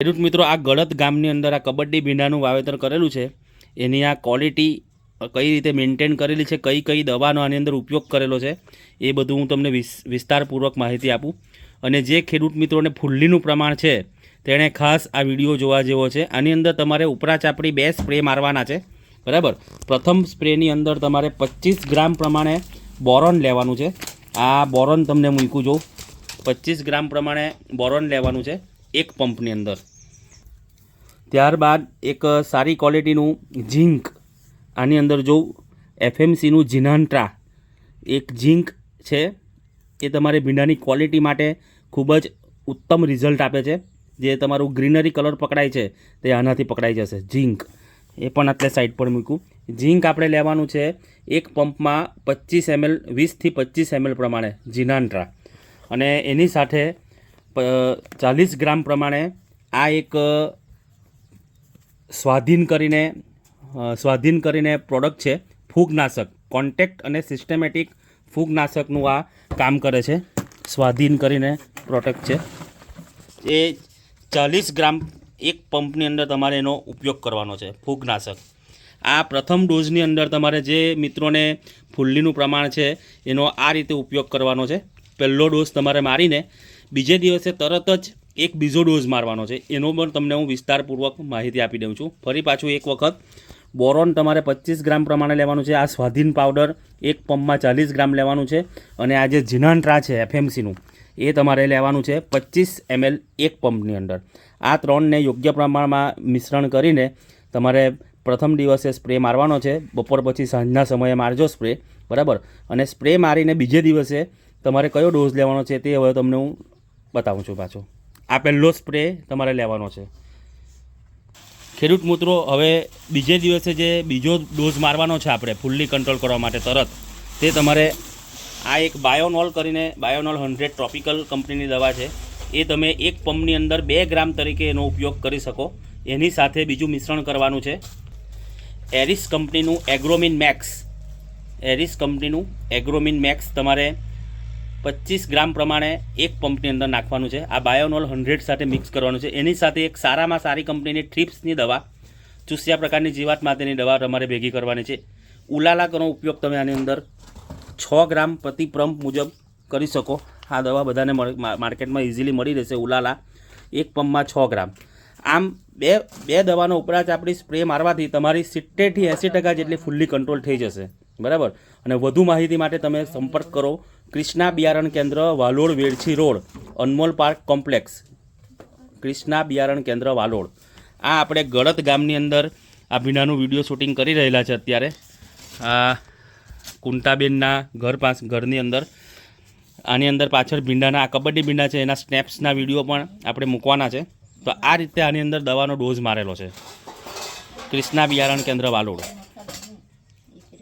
ખેડૂત મિત્રો, આ ગળત ગામની અંદર આ કબડ્ડી ભીંડાનું વાવેતર કરેલું છે. એની આ ક્વોલિટી કઈ રીતે મેન્ટેન કરેલી છે, કઈ કઈ દવાનો આની અંદર ઉપયોગ કરેલો છે, એ બધું હું તમને વિસ, વિસ્તારપૂર્વક માહિતી આપું. અને જે ખેડૂત મિત્રોને ફુલ્લીનું પ્રમાણ છે, તેણે ખાસ આ વીડિયો જોવા જેવો છે. આની અંદર તમારે ઉપરા ચાપડી બે સ્પ્રે મારવાના છે, બરાબર? પ્રથમ સ્પ્રેની અંદર તમારે પચીસ ગ્રામ પ્રમાણે બોરોન લેવાનું છે. આ બોરોન તમને મૂક્યું જોઉં પચીસ ગ્રામ પ્રમાણે બોરોન લેવાનું છે. એક પંપની અંદર. ત્યારબાદ એક સારી ક્વોલિટીનું ઝીંક. આની અંદર જોઉં એફએમસીનું જીનાન્ટ્રા. એક ઝીંક છે, એ તમારે ભીંડાની ક્વોલિટી માટે ખૂબ જ ઉત્તમ રિઝલ્ટ આપે છે. જે તમારું ગ્રીનરી કલર પકડાય છે, તે આનાથી પકડાઈ જશે. ઝીંક. એ પણ આટલે સાઈડ પર મૂક્યું. ઝીંક આપણે લેવાનું છે એક પંપમાં પચીસ એમએલ, વીસથી પચીસ એમએલ પ્રમાણે જીનાન્ટ્રા. અને એની સાથે ચાલીસ ગ્રામ પ્રમાણે આ એક સ્વાધીન કરીને સ્વાધીન કરીને પ્રોડક્ટ છે, ફૂગનાશક. કોન્ટેક્ટ અને સિસ્ટમેટિક ફૂગનાશકનું આ કામ કરે છે. સ્વાધીન કરીને પ્રોડક્ટ છે. એ ચાલીસ ગ્રામ એક પંપની અંદર તમારે એનો ઉપયોગ કરવાનો છે, ફૂગનાશક. આ પ્રથમ ડોઝની અંદર તમારે જે મિત્રોને ફુલ્લીનું પ્રમાણ છે, એનો આ રીતે ઉપયોગ કરવાનો છે. પહેલો ડોઝ તમારે મારીને બીજે દિવસે તરત જ એક બીજો ડોઝ મારવાનો છે. એનો પણ તમને હું વિસ્તારપૂર્વક માહિતી આપી દઉં છું. ફરી પાછું એક વખત. બોરોન તમારે પચીસ ગ્રામ પ્રમાણે લેવાનું છે. આ સ્વાધીન પાવડર એક પંપમાં ચાલીસ ગ્રામ લેવાનું છે. અને આ જે જીનાન્ટ્રા છે, એફએમસીનું, એ તમારે લેવાનું છે પચીસ એમએલ એક પંપની અંદર. આ ત્રણને યોગ્ય પ્રમાણમાં મિશ્રણ કરીને તમારે પ્રથમ દિવસે સ્પ્રે મારવાનો છે. બપોર પછી સાંજના સમયે મારજો સ્પ્રે. બરાબર? અને સ્પ્રે મારીને બીજે દિવસે તમારે કયો ડોઝ લેવાનો છે તે હવે તમને હું બતાવું છું પાછું. આ પહેલો સ્પ્રે તમારે લેવાનો છે. ખેડૂત મિત્રો, હવે બીજે દિવસે જે બીજો ડોઝ મારવાનો છે આપણે ફૂલ્લી કંટ્રોલ કરવા માટે તરત, તે તમારે આ એક બાયોનોલ કરીને બાયોનોલ હંડ્રેડ ટ્રોપિકલ કંપનીની દવા છે. એ તમે એક પંપની અંદર બે ગ્રામ તરીકે એનો ઉપયોગ કરી શકો. એની સાથે બીજું મિશ્રણ કરવાનું છે. એરિસ કંપનીનું એગ્રોમિન મેક્સ એરિસ કંપનીનું એગ્રોમિન મેક્સ તમારે પચીસ ગ્રામ પ્રમાણે એક પંપની અંદર નાખવાનું છે. આ બાયોનોલ હંડ્રેડ સાથે મિક્સ કરવાનું છે. એની સાથે એક સારામાં સારી કંપનીની ટ્રીપ્સની દવા, ચૂસ્યા પ્રકારની જીવાત માટેની દવા તમારે ભેગી કરવાની છે. ઉલાલાકનો ઉપયોગ તમે આની અંદર છ ગ્રામ પ્રતિ પંપ મુજબ કરી શકો. આ દવા બધાને માર્કેટમાં ઇઝીલી મળી રહેશે. ઉલાલા એક પંપમાં છ ગ્રામ. આમ બે બે દવાનો ઉપરાંત આપણી સ્પ્રે મારવાથી તમારી સિત્તેરથી એંસી ટકા જેટલી ફૂલ્લી કંટ્રોલ થઈ જશે. બરાબર? અને વધુ માહિતી માટે તમે સંપર્ક કરો ક્રિષ્ના બિયારણ કેન્દ્ર Valod Vedchhi road, Anmol park complex. Krishna બિયારણ કેન્દ્ર વાલોડ આ આપણે ગળત ગામની અંદર આ ભીંડાનું વીડિયો શૂટિંગ કરી રહેલા છે અત્યારે. આ કુંટાબેનના ઘર પાસ, ઘરની અંદર. આની અંદર પાછળ ભીંડાના, આ કબડ્ડી ભીંડા છે, એના સ્નેપ્સના વીડિયો પણ આપણે મૂકવાના છે. તો આ રીતે આની અંદર દવાનો ડોઝ મારેલો છે. ક્રિષ્ના બિયારણ કેન્દ્ર વાલોડ